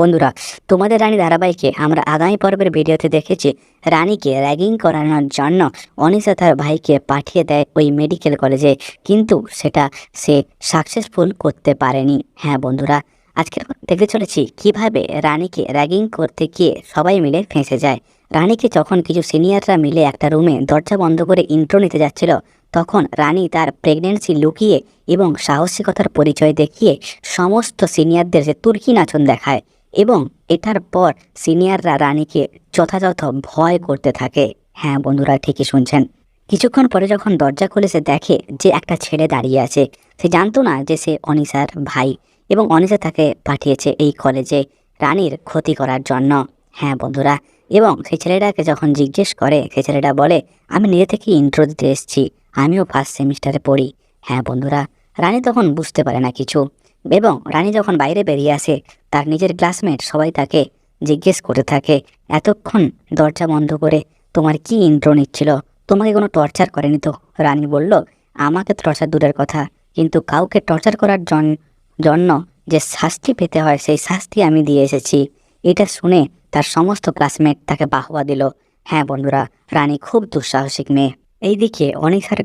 বন্ধুরা, তোমাদের রানী ধারাবাহিকে আমরা আগামী পর্বের ভিডিওতে দেখেছি রানীকে র্যাগিং করানোর জন্য অনিশা তার ভাইকে পাঠিয়ে দেয় ওই মেডিকেল কলেজে কিন্তু সেটা সে সাকসেসফুল করতে পারেনি। হ্যাঁ বন্ধুরা, আজকে দেখতে চলেছি কীভাবে রানীকে র্যাগিং করতে গিয়ে সবাই মিলে ফেঁসে যায়। রানীকে যখন কিছু সিনিয়ররা মিলে একটা রুমে দরজা বন্ধ করে ইন্ট্রো নিতে যাচ্ছিল, তখন রানী তার প্রেগনেন্সি লুকিয়ে এবং সাহসিকতার পরিচয় দেখিয়ে সমস্ত সিনিয়রদের যে তুর্কি নাচন দেখায়। এবং এটার পর সিনিয়ররা রানীকে যথাযথ ভয় করতে থাকে। হ্যাঁ বন্ধুরা, ঠিকই শুনছেন। কিছুক্ষণ পরে যখন দরজা খুলে সে দেখে যে একটা ছেলে দাঁড়িয়ে আছে, সে জানতো না যে সে অনিশার ভাই এবং অনিশা তাকে পাঠিয়েছে এই কলেজে রানীর ক্ষতি করার জন্য। হ্যাঁ বন্ধুরা, এবং সেই ছেলেটাকে যখন জিজ্ঞেস করে, সেই ছেলেটা বলে, আমি নিজে থেকে ইন্ট্রো দিতে এসেছি। আমিও ফার্স্ট সেমিস্টারে পড়ি। হ্যাঁ বন্ধুরা, রানী তখন বুঝতে পারে না কিছু। এবং রানী যখন বাইরে বেরিয়ে আসে, তার নিজের ক্লাসমেট সবাই তাকে জিজ্ঞেস করে থাকে, এতক্ষণ দরজা বন্ধ করে তোমার কি ইন্ট্রো নিচ্ছিল? তোমাকে কোনো টর্চার করেনি তো? রানী বলল, আমাকে টর্চার দূরের কথা, কিন্তু কাউকে টর্চার করার জন- জন্য যে শাস্তি পেতে হয়, সেই শাস্তি আমি দিয়ে এসেছি। এটা শুনে তার সমস্ত ক্লাসমেট তাকে বাহবা দিল। হ্যাঁ বন্ধুরা, রানী খুব দুঃসাহসিক মেয়ে। এইদিকে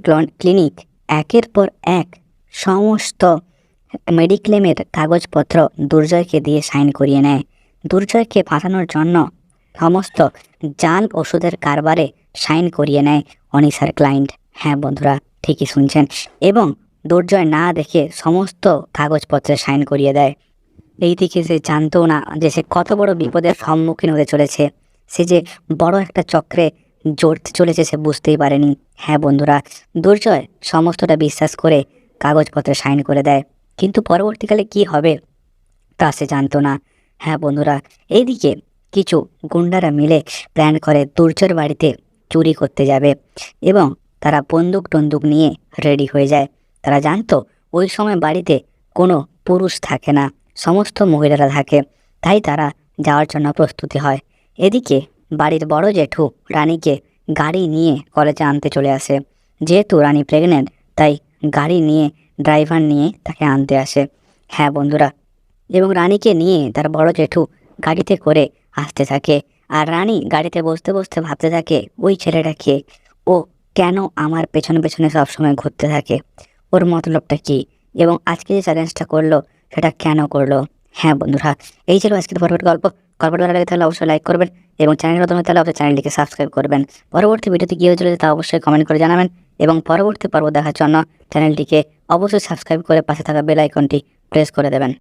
ক্লন- ক্লিনিক একের পর এক সমস্ত মেডিক্লেমের কাগজপত্র দুর্জয়কে দিয়ে সাইন করিয়ে নেয়। দুর্জয়কে ফাঁসানোর জন্য সমস্ত জাল ওষুধের কারবারে সাইন করিয়ে নেয় অনিশার ক্লায়েন্ট। হ্যাঁ বন্ধুরা, ঠিকই শুনছেন। এবং দুর্জয় না দেখে সমস্ত কাগজপত্রে সাইন করিয়ে দেয়। এই দিকে সে জানতো না যে সে কত বড় বিপদের সম্মুখীন হতে চলেছে। সে যে বড় একটা চক্রে জড়তে চলেছে সে বুঝতেই পারেনি। হ্যাঁ বন্ধুরা, দুর্জয় সমস্তটা বিশ্বাস করে কাগজপত্রে সাইন করে দেয়। কিন্তু পরবর্তীকালে কি হবে? তা সে জানতো না। হ্যাঁ বন্ধুরা, এইদিকে কিছু গুন্ডারা মিলে প্ল্যান করে দুর্জয়ের বাড়িতে চুরি করতে যাবে এবং তারা বন্দুক টন্দুক নিয়ে রেডি হয়ে যায়। তারা জানতো ওই সময় বাড়িতে কোনো পুরুষ থাকে না, সমস্ত মহিলারা থাকে, তাই তারা যাওয়ার জন্য প্রস্তুতি হয়। এদিকে বাড়ির বড় জেঠু রানীকে গাড়ি নিয়ে কলেজে আনতে চলে আসে। যেহেতু রানী প্রেগনেন্ট তাই গাড়ি নিয়ে ড্রাইভার নিয়ে তাকে আনতে আসে। হ্যাঁ বন্ধুরা, এবং রানীকে নিয়ে তার বড় জেঠু গাড়িতে করে আসতে থাকে। আর রানী গাড়িতে বসতে বসতে ভাবতে থাকে, ওই ছেলেটাকে ও কেন আমার পেছনে পেছনে সবসময় ঘুরতে থাকে? ওর মতলবটা কি? এবং আজকে যে চ্যালেঞ্জটা করল, সেটা কেন করল? হ্যাঁ বন্ধুরা, এই ছিল আজকের পরবর্তী গল্প। গল্পটা ভালো লাগে তাহলে অবশ্যই লাইক করবেন এবং চ্যানেল নতুন হলে তাহলে অবশ্যই চ্যানেলটিকে সাবস্ক্রাইব করবেন। পরবর্তী ভিডিওতে কী হয়েছিল তা অবশ্যই কমেন্ট করে জানাবেন এবং পরবর্তী পর্ব দেখার জন্য চ্যানেলটিকে অবশ্যই সাবস্ক্রাইব করে পাশে থাকা বেল আইকনটি প্রেস করে দেবেন।